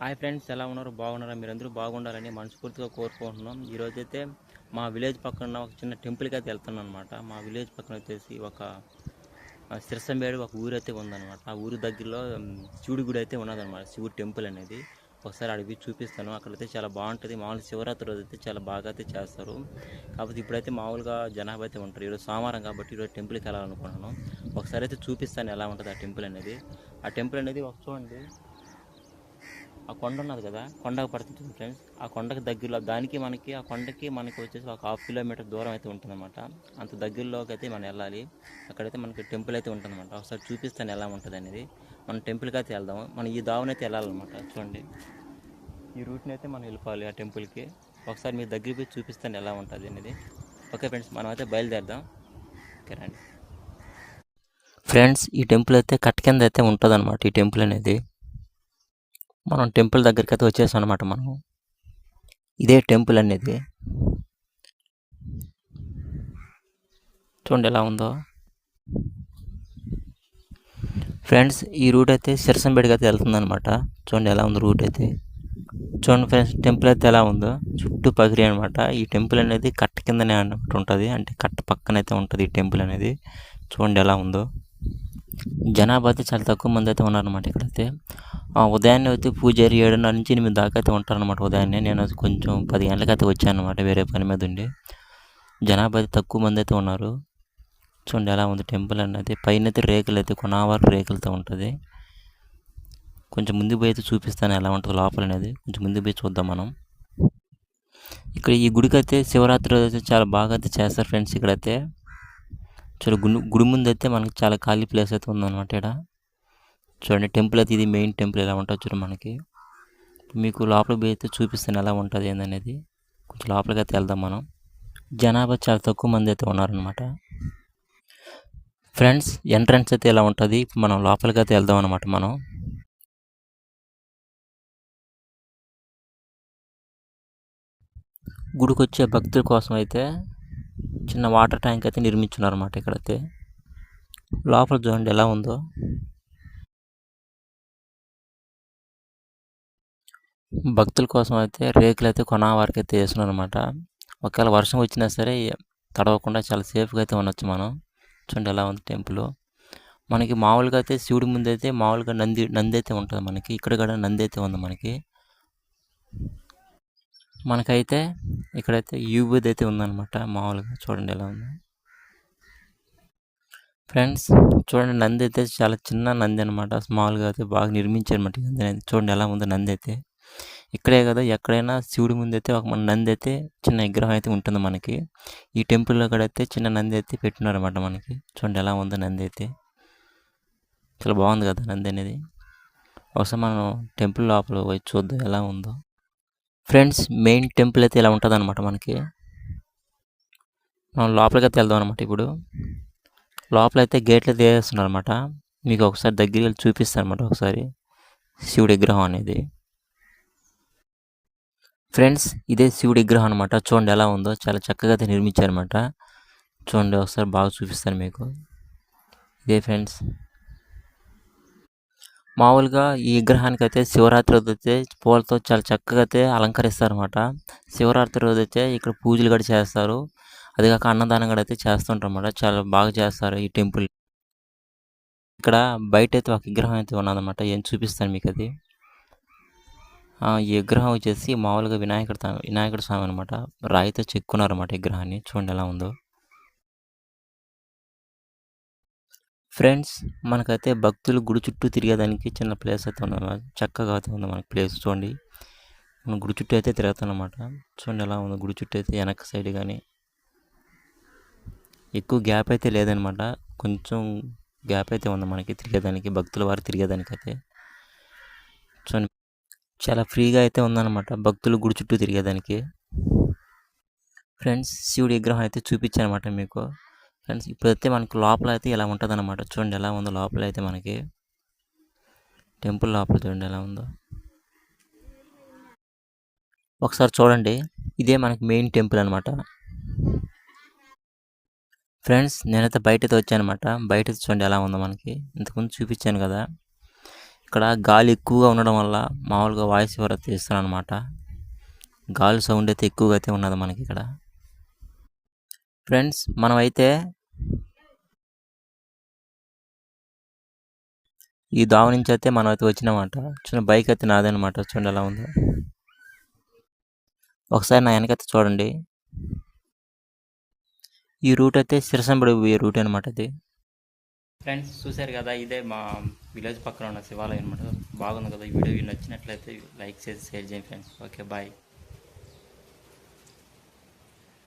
Hi friends ఎలా ఉన్నారు? బాగున్నారా? మీరందరూ బాగుండాలని మనస్ఫూర్తిగా కోరుకుంటున్నాం. ఈరోజు అయితే మా విలేజ్ పక్కన ఉన్న ఒక చిన్న టెంపుల్కి అయితే వెళ్తున్నాను అనమాట మా విలేజ్ పక్కన వచ్చేసి ఒక సిరసంబేడు ఒక ఊరు అయితే ఉందన్నమాట. ఆ ఊరు దగ్గరలో శివుడి గుడి అయితే ఉన్నదన్నమాట. శివుడు టెంపుల్ అనేది. ఒకసారి అడిగి చూపిస్తాను. అక్కడైతే చాలా బాగుంటుంది. మామూలు శివరాత్రి రోజు అయితే చాలా బాగా అయితే చేస్తారు. కాకపోతే ఇప్పుడైతే మామూలుగా జనాభా అయితే ఉంటారు ఈరోజు సోమవారం కాబట్టి ఈరోజు టెంపుల్కి వెళ్ళాలనుకుంటున్నాను. ఒకసారి అయితే చూపిస్తాను ఎలా ఉంటుంది ఆ టెంపుల్ అనేది. ఆ టెంపుల్ అనేది ఒక చూడండి. ఆ కొండ ఉన్నది కదా కొండకు పడుతుంది ఫ్రెండ్స్ ఆ కొండకి దగ్గరలో దానికి మనకి ఆ కొండకి మనకి వచ్చేసి ఒక హాఫ్ కిలోమీటర్ దూరం అయితే ఉంటుందన్నమాట. అంత దగ్గరలోకి అయితే మనం వెళ్ళాలి. అక్కడైతే మనకి టెంపుల్ అయితే ఉంటుందన్నమాట. ఒకసారి చూపిస్తాను ఎలా ఉంటుంది అనేది. మనం టెంపుల్కి అయితే వెళ్దాము. మనం ఈ దావనైతే వెళ్ళాలన్నమాట. చూడండి. ఈ రూట్ని అయితే మనం వెళ్ళిపోవాలి ఆ టెంపుల్కి ఒకసారి మీ దగ్గరికి పోయి చూపిస్తాను ఎలా ఉంటుంది అనేది. ఓకే ఫ్రెండ్స్ మనం అయితే బయలుదేరదాం. ఓకే రండి. ఫ్రెండ్స్ ఈ టెంపుల్ అయితే కట్ట కింద అయితే ఉంటుంది ఈ టెంపుల్ అనేది. మనం టెంపుల్ దగ్గరికి అయితే వచ్చేసాం అనమాట మనం ఇదే టెంపుల్ అనేది. చూడండి ఎలా ఉందో. ఫ్రెండ్స్ ఈ రూట్ అయితే సిరసంపేటకి అయితే వెళ్తుంది అనమాట చూడండి ఎలా ఉంది రూట్ అయితే. చూడండి ఫ్రెండ్స్ టెంపుల్ అయితే ఎలా ఉందో. చుట్టూ పగిరి అనమాట ఈ టెంపుల్ అనేది కట్ట కిందనే అన్నమాట ఉంటుంది. అంటే కట్ట పక్కన అయితే ఉంటుంది ఈ టెంపుల్ అనేది. చూడండి ఎలా ఉందో. జనాభా అయితే చాలా తక్కువ మంది అయితే ఉన్నారనమాట ఇక్కడైతే. ఆ, ఉదయాన్నే అయితే పూజారి ఏడున్నర నుంచి ఎనిమిది దాకా అయితే ఉంటారనమాట ఉదయాన్నే. నేను కొంచెం పది గంటలకైతే అయితే వచ్చాను అనమాట వేరే పని మీద ఉండి. జనాభా అయితే తక్కువ మంది అయితే ఉన్నారు. చూడండి ఎలా ఉంది టెంపుల్ అనేది పైన అయితే రేకులు అయితే కొనావారు రేకులతో ఉంటుంది. కొంచెం ముందు పోయి అయితే చూపిస్తాను ఎలా ఉంటుంది లోపల అనేది. కొంచెం ముందు పోయి చూద్దాం మనం. ఇక్కడ ఈ గుడికి అయితే శివరాత్రి రోజు అయితే చాలా బాగా అయితే చేస్తారు ఫ్రెండ్స్ ఇక్కడైతే. చూడు గుడి గుడి ముందు అయితే మనకి చాలా ఖాళీ ప్లేస్ అయితే ఉందన్నమాట ఇక్కడ చూడండి టెంపుల్ అయితే ఇది మెయిన్ టెంపుల్ ఎలా ఉంటుంది చూడండి మనకి. మీకు లోపలికి పోయి అయితే చూపిస్తాను ఎలా ఉంటుంది ఏందనేది. కొంచెం లోపలికి అయితే వెళ్దాం మనం. జనాభా చాలా తక్కువ మంది అయితే ఉన్నారనమాట ఫ్రెండ్స్ ఎంట్రన్స్ అయితే ఎలా ఉంటుంది? మనం లోపలికి అయితే వెళ్దాం అనమాట మనం. గుడికి వచ్చే భక్తుల కోసం అయితే చిన్న వాటర్ ట్యాంక్ అయితే నిర్మించున్నారు అనమాట ఇక్కడైతే. లోపల చూడండి ఎలా ఉందో. భక్తుల కోసం అయితే రేకులు అయితే కొనా వరకు అయితే వేస్తున్నారు అనమాట ఒకవేళ వర్షం వచ్చినా సరే తడవకుండా చాలా సేఫ్గా అయితే ఉండొచ్చు మనం. చూడండి ఎలా ఉంది టెంపుల్. మనకి మామూలుగా అయితే శివుడి ముందు అయితే మామూలుగా నంది నంది అయితే ఉంటుంది మనకి. ఇక్కడ కూడా నంది అయితే ఉంది మనకి. మనకైతే ఇక్కడైతే యూబుద్ అయితే ఉందన్నమాట. మామూలుగా చూడండి ఎలా ఉంది. ఫ్రెండ్స్ చూడండి నంది అయితే చాలా చిన్న నంది అనమాట స్మాల్గా అయితే బాగా నిర్మించారు అనమాట నంది చూడండి ఎలా ఉంది నంది అయితే. ఇక్కడే కదా ఎక్కడైనా శివుడి ముందు అయితే ఒక మన నంది అయితే చిన్న విగ్రహం అయితే ఉంటుంది మనకి. ఈ టెంపుల్లో కూడా అయితే చిన్న నంది అయితే పెట్టినారనమాట మనకి. చూడండి ఎలా ఉందో నంది అయితే. చాలా బాగుంది కదా నంది అనేది. ఒకసారి మనం టెంపుల్ లోపల పోయి చూద్దాం ఎలా ఉందో. ఫ్రెండ్స్ మెయిన్ టెంపుల్ అయితే ఇలా ఉంటుంది అనమాట మనకి. మనం లోపలికి అయితే వెళ్దాం అనమాట ఇప్పుడు. లోపల అయితే గేట్లు తీసేస్తున్నారు అనమాట మీకు ఒకసారి దగ్గరికి వెళ్ళి చూపిస్తాను అనమాట ఒకసారి. శివుడి విగ్రహం అనేది. ఫ్రెండ్స్ ఇదే శివుడి విగ్రహం అనమాట చూడండి ఎలా ఉందో. చాలా చక్కగా అయితే నిర్మించారనమాట చూడండి ఒకసారి బాగా చూపిస్తాను మీకు. ఇదే ఫ్రెండ్స్. మామూలుగా ఈ విగ్రహానికి అయితే శివరాత్రి రోజు అయితే పూలతో చాలా చక్కగా అయితే అలంకరిస్తారన్నమాట. శివరాత్రి రోజు అయితే ఇక్కడ పూజలు కూడా చేస్తారు. అది కాక అన్నదానం కూడా అయితే చేస్తుంటారు చాలా బాగా చేస్తారు ఈ టెంపుల్. ఇక్కడ బయట అయితే ఒక విగ్రహం అయితే ఉన్నదన్నమాట. ఏం చూపిస్తాను మీకు అది ఈ విగ్రహం వచ్చేసి మామూలుగా వినాయకుడు వినాయకుడు స్వామి అనమాట రాయితో చెక్కున్నారన్నమాట విగ్రహాన్ని. చూడండి ఎలా ఉందో. ఫ్రెండ్స్ మనకైతే భక్తులు గుడి చుట్టూ తిరిగేదానికి చిన్న ప్లేస్ అయితే ఉంది చక్కగా అయితే ఉంది మనకి ప్లేస్ చూడండి. మనం గుడి చుట్టూ అయితే తిరుగుతానమాట చూడండి ఎలా ఉంది గుడి చుట్టూ అయితే వెనక సైడ్ కానీ ఎక్కువ గ్యాప్ అయితే లేదనమాట కొంచెం గ్యాప్ అయితే ఉంది మనకి తిరిగేదానికి భక్తుల వారు తిరిగేదానికి అయితే. చూడండి చాలా ఫ్రీగా అయితే ఉందన్నమాట భక్తులు గుడి చుట్టూ తిరిగేదానికి. ఫ్రెండ్స్ శివుడి విగ్రహం అయితే చూపించానమాట మీకు. ఫ్రెండ్స్ ఇప్పుడైతే మనకి లోపల అయితే ఇలా ఉంటుంది అనమాట చూడండి ఎలా ఉందో లోపల అయితే మనకి. టెంపుల్ లోపల చూడండి ఎలా ఉందో. ఒకసారి చూడండి. ఇదే మనకి మెయిన్ టెంపుల్ అనమాట ఫ్రెండ్స్ నేనైతే బయటతో వచ్చానమాట బయట చూడండి ఎలా ఉందో మనకి. ఇంతకుముందు చూపించాను కదా. ఇక్కడ గాలి ఎక్కువగా ఉండడం వల్ల మామూలుగా వాయిస్ ఎవరైతే అయితే అనమాట గాలి సౌండ్ అయితే ఎక్కువగా అయితే ఉన్నది మనకి ఇక్కడ. ఫ్రెండ్స్ మనమైతే ఈ దావ నుంచి అయితే మనం అయితే వచ్చినామాట. చిన్న బైక్ అయితే నాదనమాట చూడండి ఎలా ఉందో. ఒకసారి నా వెనకైతే చూడండి. ఈ రూట్ అయితే సిరసంబడి పోయే రూట్ అనమాట అది. ఫ్రెండ్స్ చూశారు కదా ఇదే మా విలేజ్ పక్కన ఉన్న శివాలయం అనమాట బాగుంది కదా ఈ వీడియో నచ్చినట్లయితే లైక్ చేసి షేర్ చేయండి ఫ్రెండ్స్. Okay bye.